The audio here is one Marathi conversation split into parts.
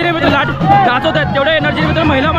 एनर्जीने मित्र लाट नाचवत आहेत तेवढ्या एनर्जीने मित्र महिला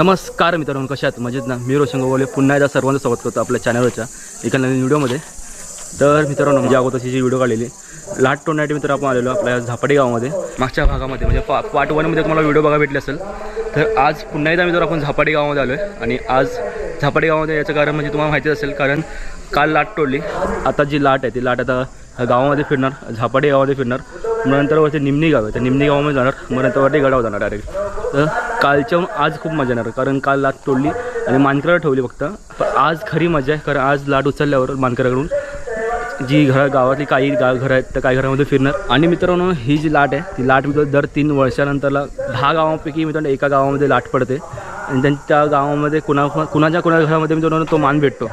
नमस्कार मित्रांनो कशा आहेत? मजेत ना? मी रोशन गोवाले पुन्हा एकदा सर्वांचं स्वागत करतो आपल्या चॅनलच्या एका नवीन व्हिडिओमध्ये तर मित्रांनो म्हणजे अगोदरची जी व्हिडिओ काढलेली लाट तोडण्यासाठी मित्र आपण आलेलो आपल्या झापडे गावामध्ये. मागच्या भागामध्ये म्हणजे पा पार्ट वनमध्ये तुम्हाला व्हिडिओ बघा भेटले असेल. तर आज पुन्हा एकदा मित्र आपण झापाडी गावामध्ये आलो आहे आणि आज झापाडी गावामध्ये याचं कारण म्हणजे तुम्हाला माहितीच असेल कारण काल लाट तोडली आता जी लाट आहे ती लाट आता गावामध्ये फिरणार झापाडी गावामध्ये फिरणार. मग नंतर वरती निमणी गाव आहे. तर निमणी गावामध्ये जाणार. मग नंतर वरती जाणार डायरेक्ट तर कालच्या आज खूप मजा येणार कारण काल लाट तोडली आणि मानकराला ठेवली फक्त. पण आज खरी मजा आहे. कारण आज लाट उचलल्यावर मानकराकडून जी घरा गावातली काही गा घरं आहेत त्या काही घरामध्ये फिरणार. आणि मित्रांनो ही जी लाट आहे ती लाट मित्र दर तीन वर्षानंतरला दहा गावांपैकी मित्रांनो एका गावामध्ये लाट पडते. आणि त्यांच्या त्या गावामध्ये कुणा कुणाच्या कुणा घरामध्ये मित्रांनो तो मान भेटतो.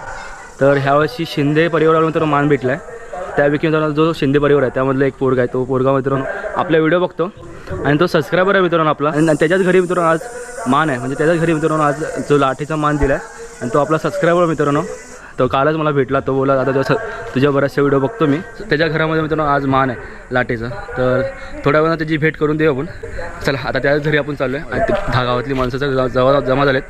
तर ह्यावर्षी शिंदे परिवाराला मित्रांनो मान भेटला आहे त्यापैकी मित्रांनो जो शिंदे परिवार आहे त्यामधला एक पोरगा आहे तो पोरगा मित्रांनो आपला व्हिडिओ बघतो. आणि तो सबस्क्रायबर आहे मित्रांनो आपला. आणि त्याच्याच घरी मित्रांनो आज मान आहे. म्हणजे त्याच्याच घरी मित्रांनो आज जो लाठीचा मान दिला आहे आणि तो आपला सबस्क्रायबर मित्रांनो. तो कालच मला भेटला तो बोला आता तुझ्या तुझ्या बऱ्याचशा व्हिडिओ बघतो मी. त्याच्या घरामध्ये मित्रांनो आज मान आहे लाटेचा तर थोड्या वेळानं त्याची भेट करून देऊ आपण. चला आता त्याच घरी आपण चाललो आहे आणि दहा गावातली माणसं ज- जमा जमा झालेत.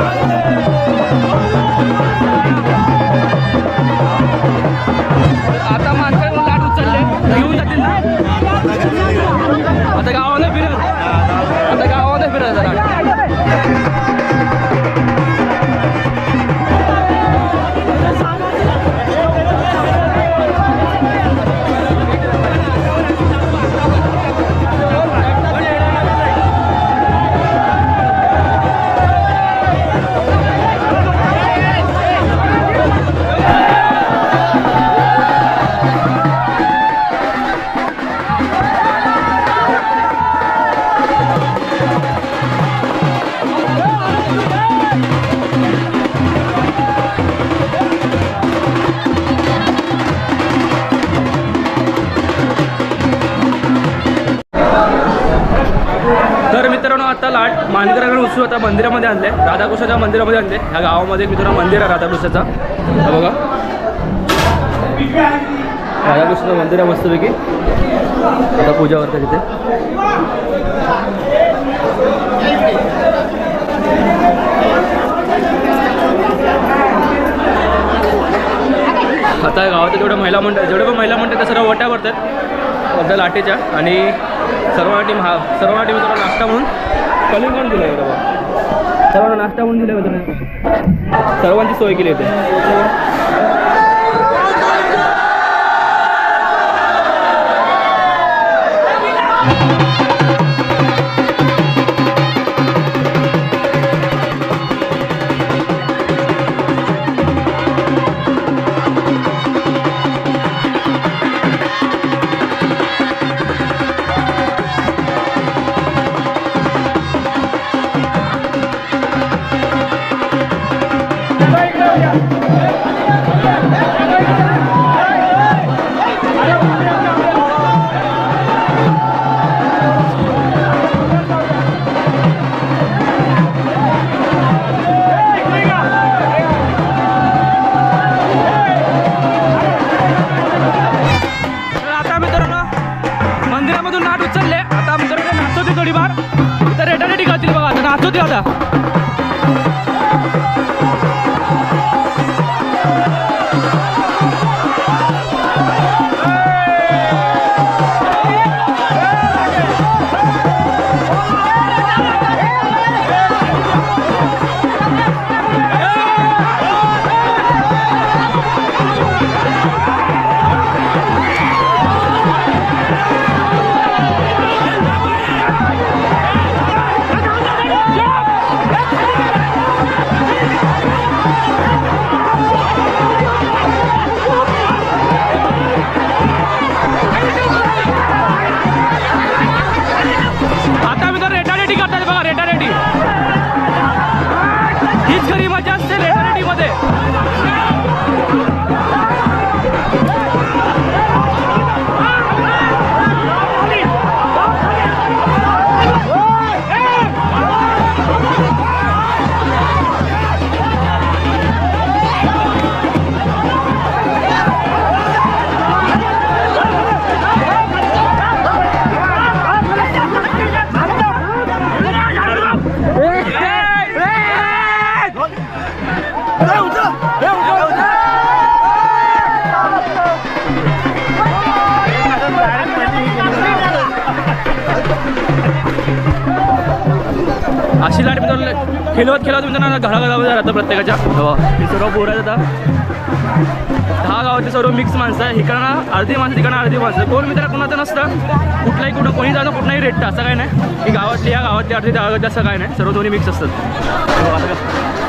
आता मंदिरामध्ये आणले. राधाकृष्णाच्या मंदिरामध्ये आणले. ह्या गावामध्ये एक मित्रांनो मंदिर आहे राधाकृष्णाचा. बघा. राधाकृष्णाचं मंदिर आहे मस्तपैकी. आता पूजा करतात तिथे. आता गावात जेवढं महिला मंडळ जेवढे पण महिला मंडळ त्या सर्व वट्या भरतात. त्या लाटेच्या आणि सर्वांसाठी महा सर्वांसाठी मित्रांनो नाश्ता म्हणून. कलिंगण दिलं आहे बाबा सर्वांना नाश्ता म्हणून दिलं सर्वांची सोय केली होती. असं मिक्स इकडनं अर्धी माणसं तिकडनं अर्धी माणसं. कोण मित्र कोणाचं नसतं. कुठलाही कुठं कोणी जाणं कुठलाही रेट असं काय नाही. की गावातली या गावातली अर्धी त्या असं काय नाही. सर्व दोन्ही मिक्स असतात.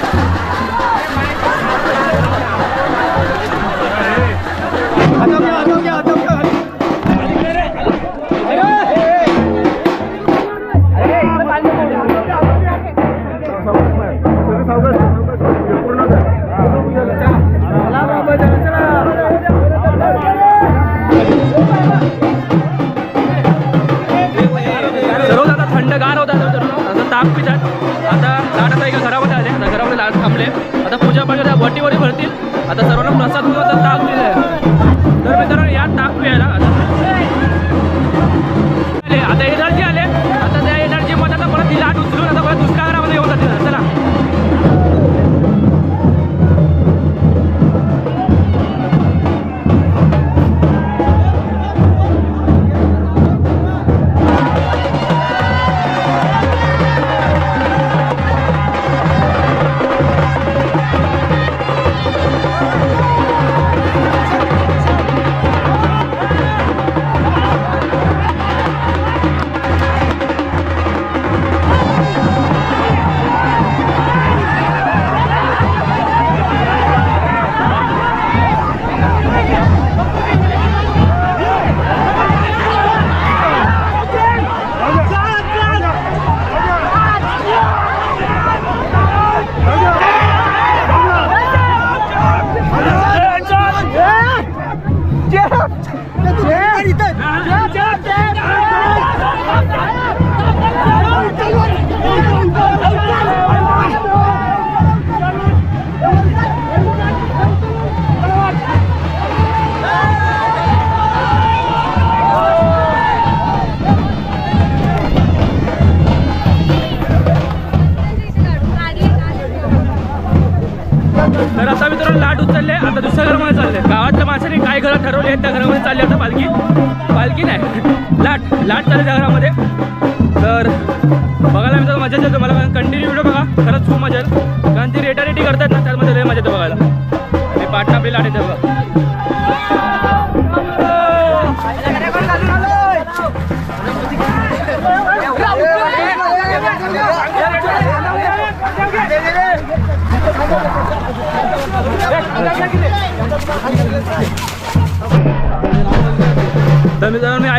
खरंच खूप मजा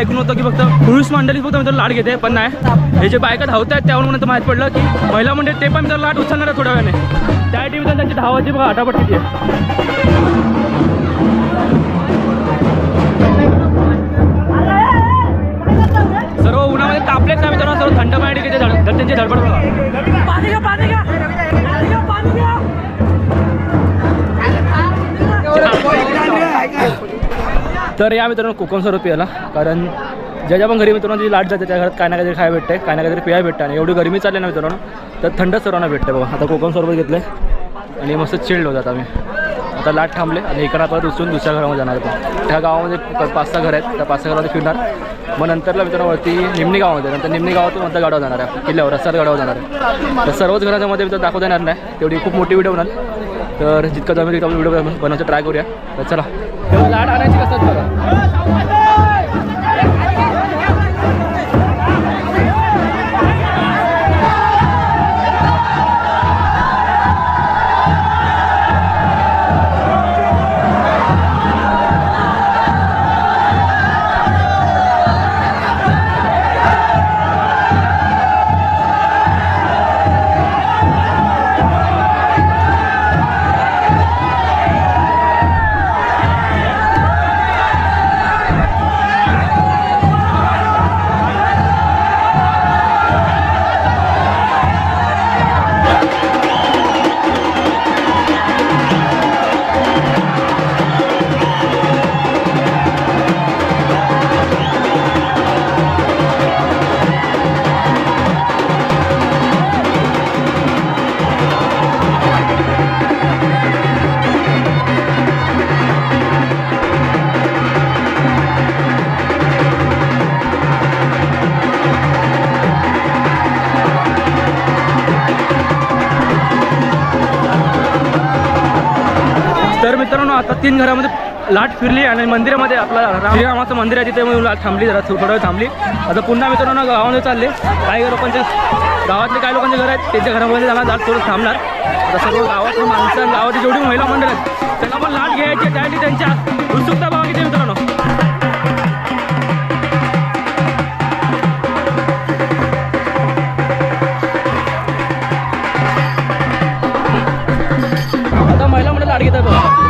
ऐकून होतं की फक्त पुरुष मंडळी फक्त मित्र लाट घेते पण नाही. हे जे बायका धावत आहेत त्यावरून म्हणून माहीत पडलं की महिला मंडळी ते पण मित्र लाट उचलणार आहे थोड्या वेळाने. त्या टीव्ही त्यांची धावाची बघा आटापट किती आहे. सर्व उन्हामध्ये तापलेत ना मित्रांनो सर्व थंड पाणी किती धड त्यांची धडपड तर या मित्रांनो कोकम सर्व प्यायला कारण ज्याच्या पण घरी मित्रांनो जी लाट जाते त्या घरात काय ना काहीतरी खायला भेटते काय ना काहीतरी पिया भेटते आणि एवढी गरमी चालली ना मित्रांनो तर थंड सर्वांना भेटते बघा. आता कोकम सरबत घेतलं आणि मस्त चिल्ड होतात आम्ही. आता लाट थांबले आणि इकडं आपण उचलून दुसऱ्या घरामध्ये जाणार होतो त्या गावामध्ये पाच सहा घर आहेत त्या पाच सहा घरामध्ये फिरणार. मग नंतरला मित्रांनो वरती निमणी गावामध्ये नंतर निमणी गावातून नंतर गाडावर जाणार आहे. किल्ल्यावर रस्त्यावर गाडावर जाणार आहे. तर सर्वच घराच्या मध्ये मित्र दाखवता येणार नाही. तेवढी खूप मोठी व्हिडिओ होणार तर जितकं जमेल तितकं व्हिडिओ बनवायचा ट्राय करूया. तर चला. लाट आणायची कसं तीन घरामध्ये लाट फिरली आणि मंदिरामध्ये आपला श्रीरामाचं मंदिर आहे तिथे लाट थांबली जरा थोडा वेळ थांबली. आता पुन्हा मित्रांनो गावामध्ये चालले. काही लोकांचे गावातले काही लोकांचे घर आहेत त्यांच्या घरामध्ये त्यांना लाट थोडं थांबणार. आता सर्व गावातली माणसं गावाची जेवढी महिला मंडळ आहेत त्यांना पण लाट घ्यायची त्यासाठी त्यांच्या उत्सुकता बघा मित्रांनो. आता महिला मंडळ लाट घेतात बघा.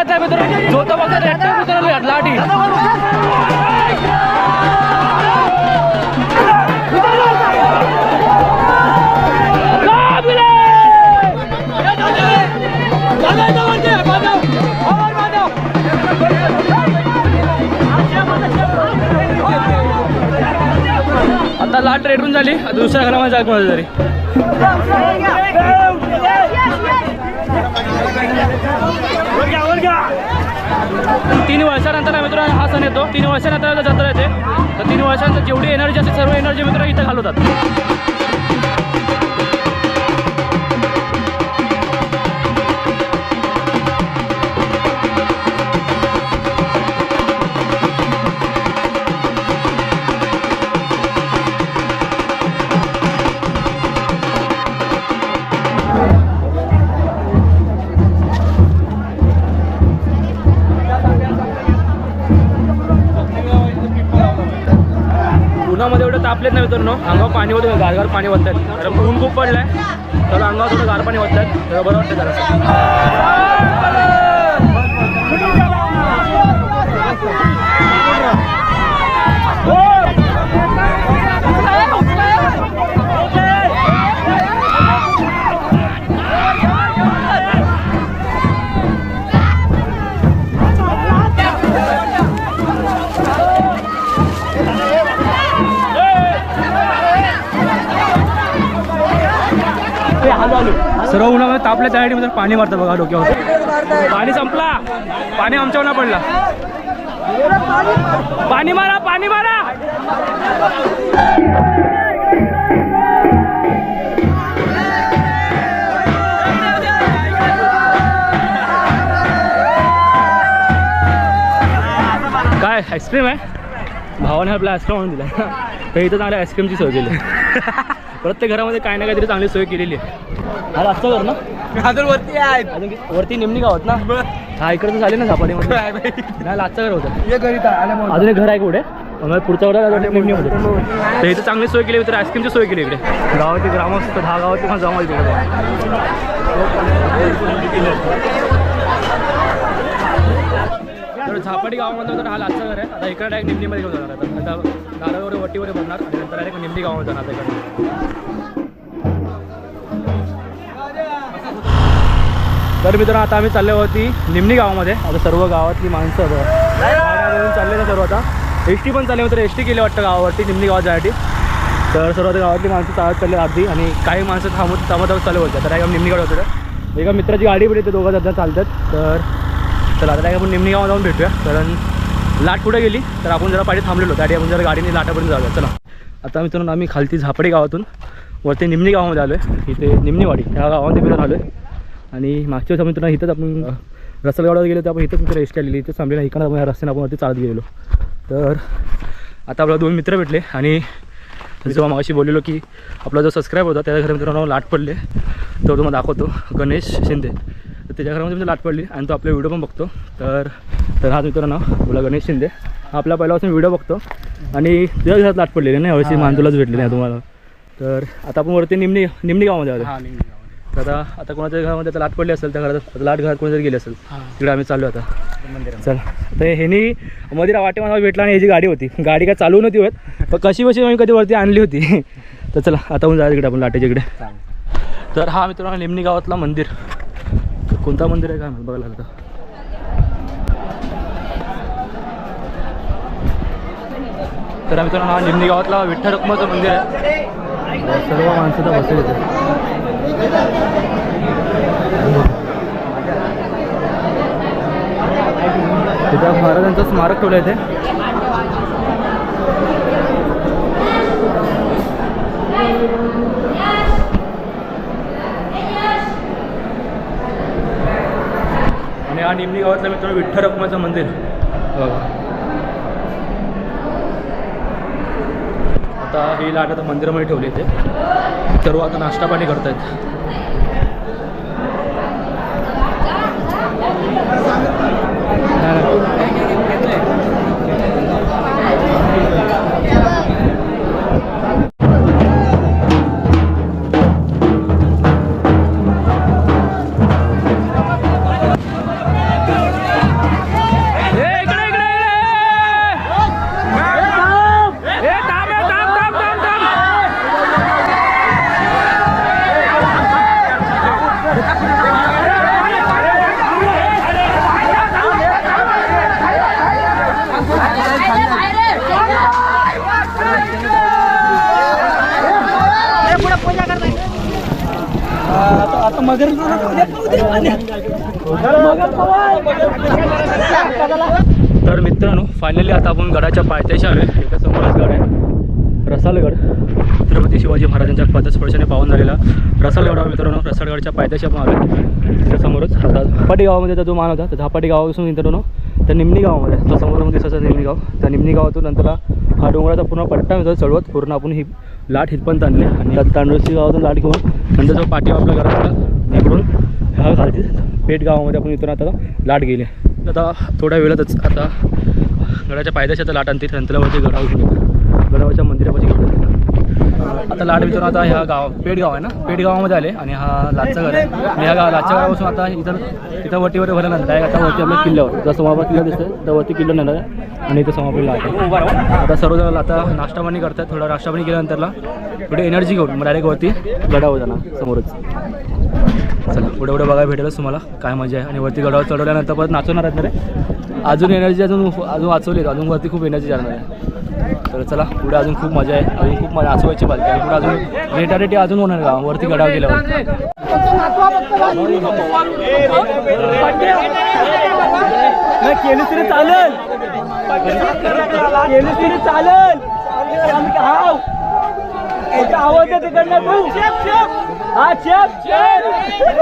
कोण आहे मित्र जो तो बघता रेट्टर मित्र लाटी आता लाट रेटून झाली. दुसऱ्या घरामध्ये जाग माझं तरी. तीन वर्षानंतर मित्र हा सण येतो. तीन वर्षानंतर जत्रा येते. तर तीन वर्षानंतर जेवढी एनर्जी असते सर्व एनर्जी मित्र इथं घालवतात. उन्हामध्ये तापलेत नाही मित्रांनो अंगावर पाणी होतं गारगार पाणी वाटतात तर ऊन खूप पडलंय. तर अंगावर थोडं गार पाणी वाटतात तर बरं वाटतं जरा. सर्व उन्हामध्ये तापल्या त्यासाठी पाणी मारतं बघा डोक्यावर. पाणी संपला. पाणी आमच्या उन्हा पडला. पाणी मारा पाणी मारा. काय आईस्क्रीम आहे? भावाने आपला आईस्क्रीम आणून दिला. तर इथं चांगल्या आईस्क्रीमची सोय केली. प्रत्येक घरामध्ये काही ना काहीतरी चांगली सोय केलेली आहे. हा आजचं घर ना. अजून वरती आहेत. अजून कि- वरती निमणी गावात ना. हा इकडे तर झाले ना झापाडीमध्ये नाही घर होतं. ये घरी आल्यामुळे अजून एक घर आहे कुठे मग पुढचा घर निमणीमध्ये तर इथं चांगली सोय केली तर आईस्क्रीमची सोय केली इकडे. गावाची ग्रामस्थ दहा गावाची पण जमा तिकडे. तर झापाडी गावामध्ये तर हा लाचचा घर आहे. आता इकडे डायरेक्ट निमणीमध्ये घेऊन जाणार आता आता दारावर वटीवर बनणार आणि नंतर डायरेक्ट निमणी गावामध्ये जाणार आता इकडे. तर मित्रांनो आता आम्ही चालले होती निमणी गावामध्ये. आता सर्व गावातली माणसं गाड्या चालले ना सर्व आता. एस टी पण चालले तर एस टी केली वाटतं गावावरती निमणी गावात जाण्यासाठी तर सर्व गावातली माणसं चालत चालले आधी आणि काही माणसं थांबत थांबत चालू होत्या. तर एकदम निमणी गाव होतं एका मित्राची गाडी पण येते दोघं जण चालतात. तर चला आता काय आपण निमणी गावात जाऊन भेटूया. कारण लाट कुठे गेली? तर आपण जरा पाठी थांबलेलो. त्यासाठी आपण जरा गाडीने लाटापर्यंत जाऊया. चला. आता मित्रांनो आम्ही खालती झापडे गावातून वरती निमणी गावामध्ये आलो आहे इथे निमणीवाडी ह्या गावामध्ये मी आलो आहे आणि मागच्या वेळेस मित्रांनो इथंच आपण रसलगावला गेलो तर आपण इथंच मित्र रेस्ट आलेली इथंच थांबलेला इकडं आपण ह्या रस्त्याने आपण वरती चालत गेलेलो. तर आता आपल्याला दोन मित्र भेटले आणि जेव्हा मागाशी बोललेलो की आपला जो सबस्क्राईब होता त्याच्या घरी मित्रांनो लाट पडले. तो तुम्हाला दाखवतो. गणेश शिंदे. तर त्याच्या घरामध्ये म्हणजे लाट पडली आणि तो आपले व्हिडिओ पण बघतो. तर तर हा मित्रांनो बोला गणेश शिंदे. आपला पहिल्यापासून व्हिडिओ बघतो. आणि तुझ्या घरात लाट पडलेली नाही. यावेळेस मांजूलाच भेटली नाही तुम्हाला. तर आता आपण वरती निमणी निमणी गावामध्ये आलो तर आता आता कोणाच्या घरामध्ये आता लाट पडली असेल त्या घरात लाट घरात कोणीतरी गेली असेल तिकडे आम्ही चाललो आता. चल. तर ह्यानी मध्ये वाटे मला भेटला आणि याची गाडी होती. गाडी काय चालू नव्हती होत पण कशी बशी आम्ही कधी वरती आणली होती. तर चला आता आपण जायचं इकडे आपण लाटेच्या इकडे. तर हा मित्रांनो निमणी गावातला मंदिर. कोणता मंदिर आहे काय माहीत? बघायला आता. तर मित्रांनो हा निमणी गावातला विठ्ठल रखमाचं मंदिर आहे. सर्व माणसं तर बसले होते तिथं महाराजांचं स्मारक ठेवलं आहे ते आणि हा निमणी गावातलं मित्रांनो विठ्ठल रखमाचं मंदिर. बघा. आता ही लाट आता मंदिरामध्ये ठेवली इथे. सर्व आता नाश्ता पाणी करतायत. आता मगर तर मित्रांनो फायनली आता आपण गडाच्या पायथ्याशी आलो आहे एका समोरच गड आहे. रसालगड. छत्रपती शिवाजी महाराजांच्या पदस्पर्शाने पावन झालेला रसालगड मित्रांनो. रसालगडच्या पायथ्याशी आपण आलो त्याच्यासमोरच आता झापाटी गावामध्ये जो मान होता तर झापाटी गावापासून मित्रांनो त्या निमणी गावामध्ये तो समोर म्हणजे दिसायचा निमणी गाव त्या निमणी गावातून नंतर हा डोंगराचा पूर्ण पट्टा मिळतो चढवत पूर्ण आपण ही लाट हितपर्यंत आणली आणि त्यात गावातून लाट घेऊन नंतर जो पाठी आपल्या घरात इकडून ह्या खालती पेठ गावामध्ये आपण इथून आता लाट गेली. आता थोड्या वेळातच आता गडाच्या पायथ्याशी आता लाट आणते नंतरवरती गडावर घेऊन गडावरच्या मंदिरापाशी घेऊन आता लाट मित्रांनो आता ह्या गाव पेठगाव आहे ना? पेठगावामध्ये आले आणि हा लाटचं घर आहे. आणि ह्या गाव लाटच्या गावापासून आता इथं इथं वरतीवर भरल्यानंतर आहे आता वरती आपल्या किल्ल्यावर. जर समापा किल्ला दिसतं तर वरती किल्ला नेणार आहे. आणि इथं समापी लाट आहे. आता सर्वजण आता नाश्ता पाणी करतात. थोडा नाश्ता पाणी केल्यानंतरला थोडी एनर्जी घेऊन मग डायरेक्ट वरती गडावर जाणार समोरच. चला पुढे पुढे बघायला भेटेलच तुम्हाला काय मजा आहे. आणि वरती गडावर चढवल्यानंतर परत नाचवणार आहेत ना रे? अजून एनर्जी अजून अजून वाचवली अजून वरती खूप एनर्जी जाणार आहे. तर चला पुढे अजून खूप मजा आहे अजून खूप मजा नाचवायची पाहिजे आणि पुढे अजून रेटारेटी अजून होणार का वरती गडावर गेल्यावर नाही केली तरी चालेल केली तरी चालेल आवाज आहे तिकडनं तू हा चेप नको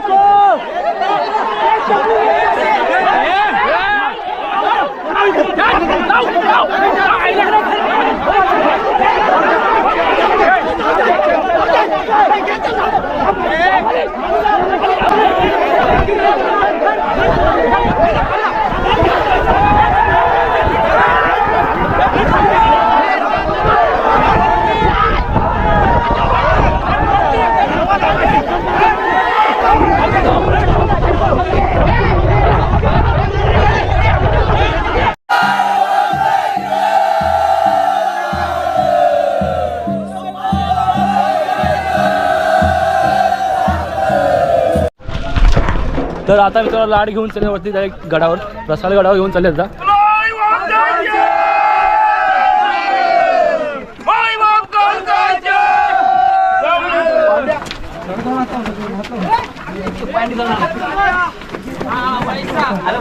हे तर आता मित्रांनो लाड घेऊन चालले वरती direct गडावर. प्रसाद गडावर घेऊन चालले आता.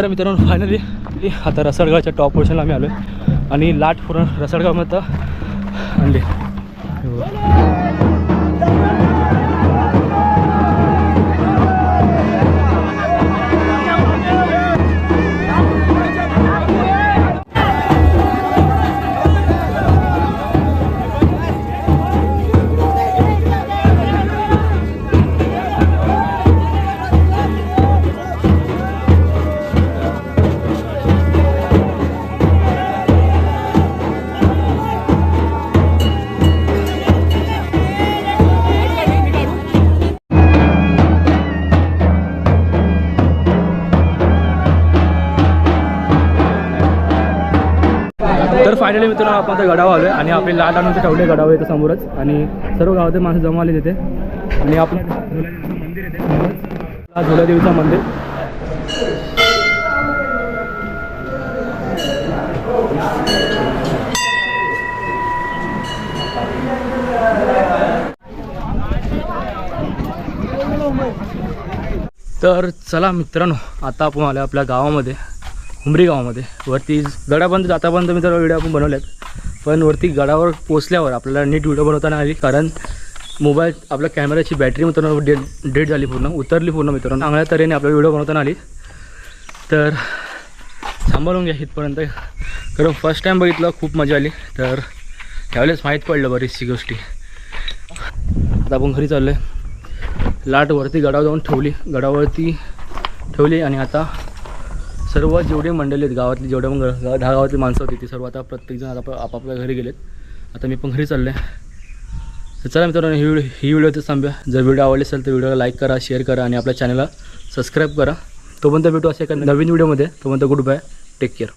तर मित्रांनो फायनली आता रसडगावच्या टॉप पोर्शनला आम्ही आलो आहे आणि लाट पूर्ण रसडगावमध्ये आणली मित्रांनो आपण आता गडावर आलो आहे आणि आपली लाट आणून ते ठेवले गडावर आहे समोरच. आणि सर्व गावातील माणसं जमा आले तिथे आणि आपलं झुलादेवीचं मंदिर येते झुलादेवीचं मंदिर. तर चला मित्रांनो आता आपण आलो आपल्या गावामध्ये. उमरी गावामध्ये. वरती गडापर्यंत जातापर्यंत मित्रांनो व्हिडिओ आपण बनवल्यात पण वरती गडावर पोचल्यावर आपल्याला नीट व्हिडिओ बनवताना आली. कारण मोबाईल आपल्या कॅमेऱ्याची बॅटरी मित्रांनो डेड डेड झाली पूर्ण उतरली पूर्ण मित्रांनो. चांगल्या तऱ्हेने आपला व्हिडिओ बनवताना आली. तर सांभाळून घ्या इथपर्यंत. कारण फर्स्ट टाईम बघितलं खूप मजा आली. तर त्यावेळेस माहीत पडलं बरीचशी गोष्टी. आता आपण घरी चाललो आहे लाट वरती गडावर जाऊन ठेवली. गडावरती ठेवली आणि आता सर्व जेवढे मंडळी आहेत गावातली जेवढे पण ग- दहा गावातली माणसं होती ती सर्व आता प्रत्येकजण आता आप- आपापल्या घरी गेलेत. आता मी पण घरी चाललो आहे तर चला मित्रांनो ही व्हिडिओ ही व्हिडिओ तर थांबूया. जर व्हिडिओ आवडली असेल तर व्हिडिओला लाईक करा शेअर करा आणि आपल्या चॅनलला सबस्क्राईब करा. तोपर्यंत भेटू असे एका नवीन व्हिडिओमध्ये. तोपर्यंत गुड बाय टेक केअर.